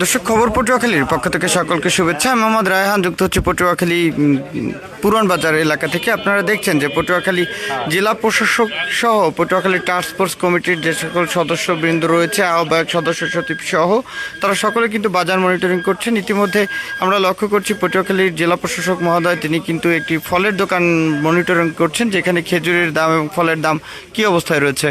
দর্শক, খবর পটুয়াখালীর পক্ষ থেকে সকলকে শুভেচ্ছা। আমি মোহাম্মদ রায়হান, যুক্ত হচ্ছে পটুয়াখালী পুরান বাজার এলাকা থেকে। আপনারা দেখছেন যে পটুয়াখালী জেলা প্রশাসক সহ পটুয়াখালী টাস্ক ফোর্স কমিটির যে সকল সদস্যবৃন্দ রয়েছে, আহ্বায়ক সদস্য সচিব সহ, তারা সকলে কিন্তু বাজার মনিটরিং করছেন। ইতিমধ্যে আমরা লক্ষ্য করছি পটুয়াখালীর জেলা প্রশাসক মহোদয়, তিনি কিন্তু একটি ফলের দোকান মনিটরিং করছেন, যেখানে খেজুরের দাম এবং ফলের দাম কি অবস্থায় রয়েছে?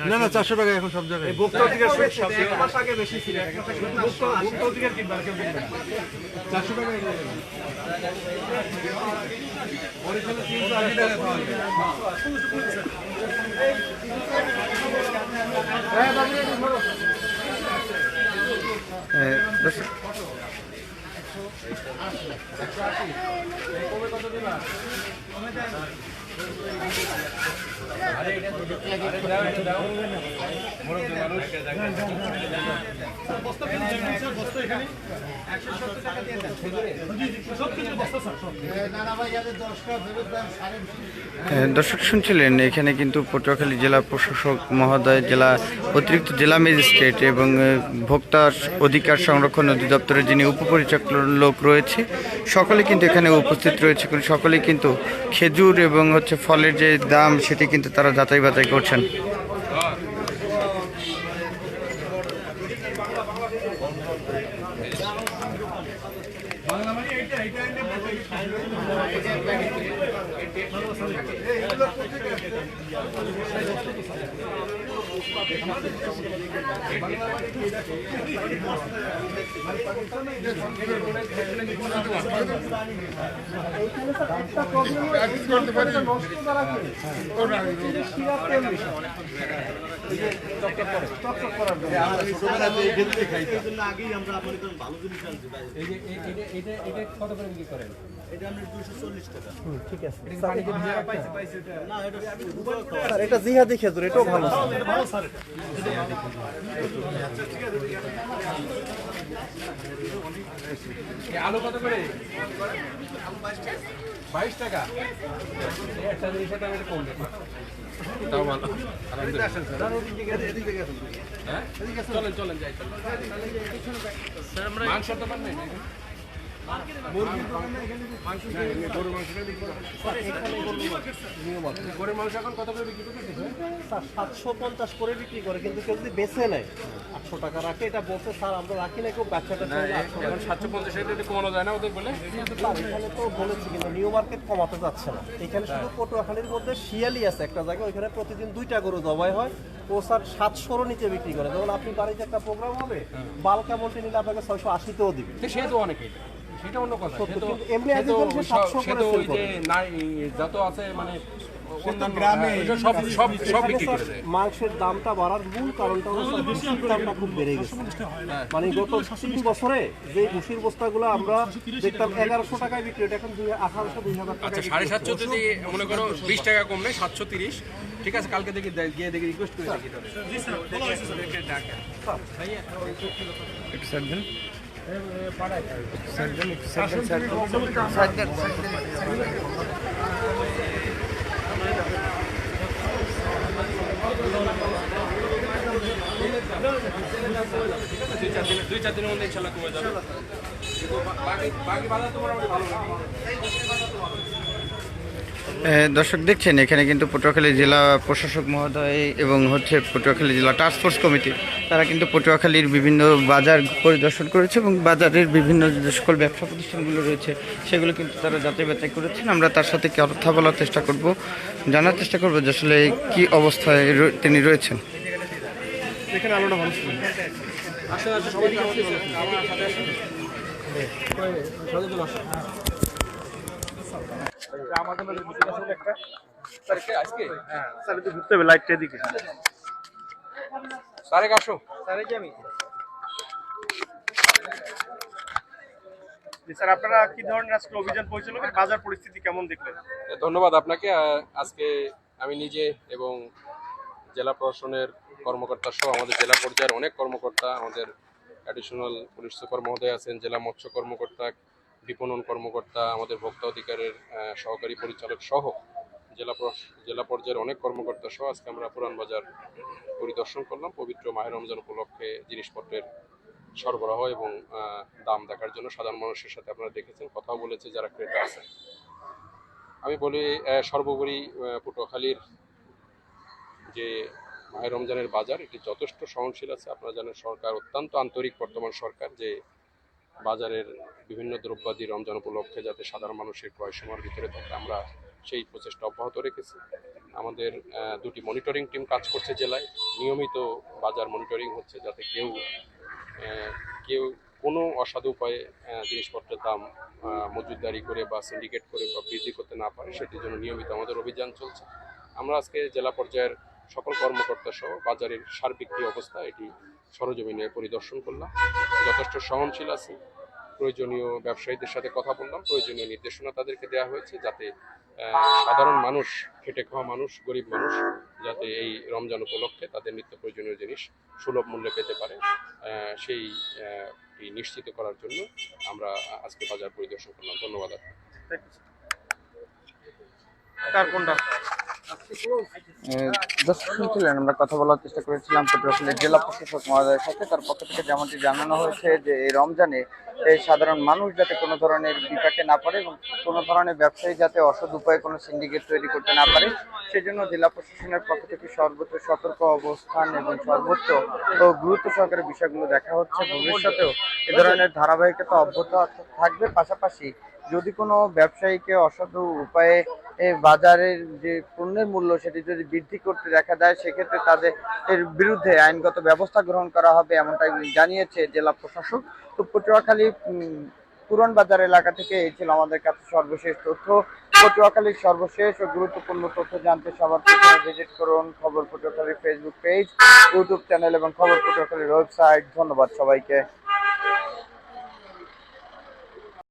না না চারশো টাকা এখন সব জায়গায়। চারশো টাকা দর্শক দর্শক শুনছিলেন, এখানে কিন্তু পটুয়াখালী জেলা প্রশাসক মহোদয়, জেলা অতিরিক্ত জেলা ম্যাজিস্ট্রেট এবং ভোক্তার অধিকার সংরক্ষণ অধিদপ্তরের যিনি উপপরিচালক রয়েছে সকলে কিন্তু এখানে উপস্থিত রয়েছে। সকলে কিন্তু খেজুর এবং হচ্ছে ফলের যে দাম, সেটি কিন্তু তারা যাচাই বাছাই করছেন। এটা আমরা 240 টাকা। না, এটা স্যার, এটা জিহাদি খেজুর এটাও ভালো আলু কত করে? বাইশ টাকা। একটা জিনিসের দাম কম তাও ভালো হ্যাঁ? মাংস তো পান সাতশো পঞ্চাশ করে বিক্রি করে কিন্তু কেউ যদি বেছে নেয় আটশো টাকা রাখে এটা বলছে স্যার আমরা রাখি না কেউ বাচ্চাটা সাতশো পঞ্চাশ কমানো যায় না ওদের বলে? এখানে তো বলেছি কিন্তু নিউ মার্কেট কমাতে যাচ্ছে না। এখানে শুধু পটুয়াখালীর মধ্যে শিয়ালি আছে একটা জায়গায় ওইখানে প্রতিদিন দুইটা গরু জবাই হয়। ও স্যার সাতশোরও নিচে বিক্রি করে। যেমন আপনি বাড়িতে একটা প্রোগ্রাম হবে বাল কেমনটি নিলে আপনাকে ছয়শো আশিতেও দিবে। সে তো অনেকেই। সেটা অন্য কথা। সে তো এমনি সে তো একজন সে সব- 700 সে তো ওই যে। নাই যত আছে মানে অন্যান্য গ্রামে সব সব সব বিক্রি করে দেয়। মাংসের দামটা বাড়ার মূল কারণটা দামটা খুব বেড়ে গেছে। মানে গত তিন বছরে যে ভুসির বস্তাগুলো আমরা দেখতাম এগারোশো টাকায় বিক্রি হতো, এখন দুই আঠারোশো দুই হাজার আচ্ছা সাড়ে সাতশো যদি মনে করো বিশ টাকা কমলে সাতশো তিরিশ। ঠিক আছে কালকে দেখি গিয়ে দেখি রিকোয়েস্ট করে দেখি দুই চার দিনের মধ্যে ইনশাল্লাহ কমে যাবে। বাকি বাকি বাজার তোমার ভালো। এ, দর্শক দেখছেন এখানে কিন্তু পটুয়াখালী জেলা প্রশাসক মহোদয় এবং হচ্ছে পটুয়াখালী জেলা টাস্কফোর্স কমিটি তারা কিন্তু পটুয়াখালীর বিভিন্ন বাজার পরিদর্শন করেছে এবং বাজারের বিভিন্ন যে সকল ব্যবসা প্রতিষ্ঠানগুলো রয়েছে সেগুলো কিন্তু তারা যাচাই বাছাই করেছেন। আমরা তার সাথে কথা বলার চেষ্টা করব জানার চেষ্টা করব যে আসলে কী অবস্থায় তিনি রয়েছেন। এখানে আলোটা ভালো ছিল। আসেন আসেন সবাই একটা আজকে? স্যার একটু ঘুরতে হবে লাইটটা দিকে তারেক আসো। স্যার কি আমি স্যার আপনারা কি ধরনের আজকে অভিযান পরিচালনা? বাজার পরিস্থিতি কেমন দেখলেন? ধন্যবাদ আপনাকে। আজকে আমি নিজে এবং জেলা প্রশাসনের কর্মকর্তা সহ আমাদের জেলা পর্যায়ের অনেক কর্মকর্তা আমাদের অ্যাডিশনাল পুলিশ সুপার মহোদয় আছেন জেলা মৎস্য কর্মকর্তা বিপণন কর্মকর্তা, আমাদের ভোক্তা অধিকারের সহকারী পরিচালক সহ জেলা জেলা পর্যায়ের অনেক কর্মকর্তা সহ আজকে আমরা পুরান বাজার পরিদর্শন করলাম। পবিত্র মাহের রমজান উপলক্ষে জিনিসপত্রের সরবরাহ এবং দাম দেখার জন্য সাধারণ মানুষের সাথে আপনারা দেখেছেন, কথাও বলেছে যারা ক্রেতা আছেন। আমি বলি সর্বোপরি পটুয়াখালীর যে মাহের রমজানের বাজার, এটি যথেষ্ট সহনশীল আছে। আপনারা জানেন সরকার অত্যন্ত আন্তরিক বর্তমান সরকার যে বাজারের বিভিন্ন দ্রব্যাদি রমজান উপলক্ষে যাতে সাধারণ মানুষের ক্রয় সময়ের ভিতরে থাকে আমরা সেই প্রচেষ্টা অব্যাহত রেখেছি। আমাদের দুটি মনিটরিং টিম কাজ করছে জেলায়। নিয়মিত বাজার মনিটরিং হচ্ছে যাতে কেউ কেউ কোনো অসাধু উপায়ে জিনিসপত্রের দাম আহ, মজুতদারি করে বা সিন্ডিকেট করে বা বৃদ্ধি করতে না পারে সেটির জন্য নিয়মিত আমাদের অভিযান চলছে। আমরা আজকে জেলা পর্যায়ের সকল কর্মকর্তা সহ বাজারের সার্বিক কী অবস্থা এটি সরজমিনে পরিদর্শন করলাম। যথেষ্ট সহনশীল আছে। প্রয়োজনীয় ব্যবসায়ীদের সাথে কথা বললাম। প্রয়োজনীয় নির্দেশনা তাদেরকে দেওয়া হয়েছে যাতে সাধারণ মানুষ, খেটে খাওয়া মানুষ, গরিব মানুষ যাতে এই রমজান উপলক্ষে তাদের নিত্য প্রয়োজনীয় জিনিস সুলভ মূল্যে পেতে পারে। সেই নিশ্চিত করার জন্য আমরা আজকে বাজার পরিদর্শন করলাম। ধন্যবাদ আপনাকে। আমরা কথা বলার চেষ্টা করেছিলাম পটুয়াখালীর জেলা প্রশাসক মহোদয়ের সাথে। তার পক্ষ থেকে যেমনটি জানানো হয়েছে যে, এই রমজানে সাধারণ মানুষ যাতে কোনো ধরনের বিপাকে না পড়ে এবং কোনো ধরনের ব্যবসায়ী যাতে অসৎ উপায়ে কোনো সিন্ডিকেট তৈরি করতে না পারে, সেজন্য জেলা প্রশাসনের পক্ষ থেকে সর্বোচ্চ সতর্ক অবস্থান এবং সর্বোচ্চ গুরুত্ব সহকারে বিষয়গুলো দেখা হচ্ছে। ভবিষ্যতেও এ ধরনের ধারাবাহিকতা অব্যাহত থাকবে। পাশাপাশি যদি কোনো ব্যবসায়ীকে অসাধু উপায়ে বাজারের যে পণ্যের মূল্য সেটি যদি বৃদ্ধি করতে দেখা দেয়, সেক্ষেত্রে তাদের এর বিরুদ্ধে আইনগত ব্যবস্থা গ্রহণ করা হবে এমনটাই জানিয়েছে জেলা প্রশাসক। তো পটুয়াখালী পুরন বাজার এলাকা থেকে এই ছিল আমাদের কাছে সর্বশেষ তথ্য। পটুয়াখালীর সর্বশেষ ও গুরুত্বপূর্ণ তথ্য জানতে সবার প্রথমে ভিজিট করুন খবর পটুয়াখালীর ফেসবুক পেজ ইউটিউব চ্যানেল এবং খবর পটুয়াখালীর ওয়েবসাইট ধন্যবাদ সবাইকে।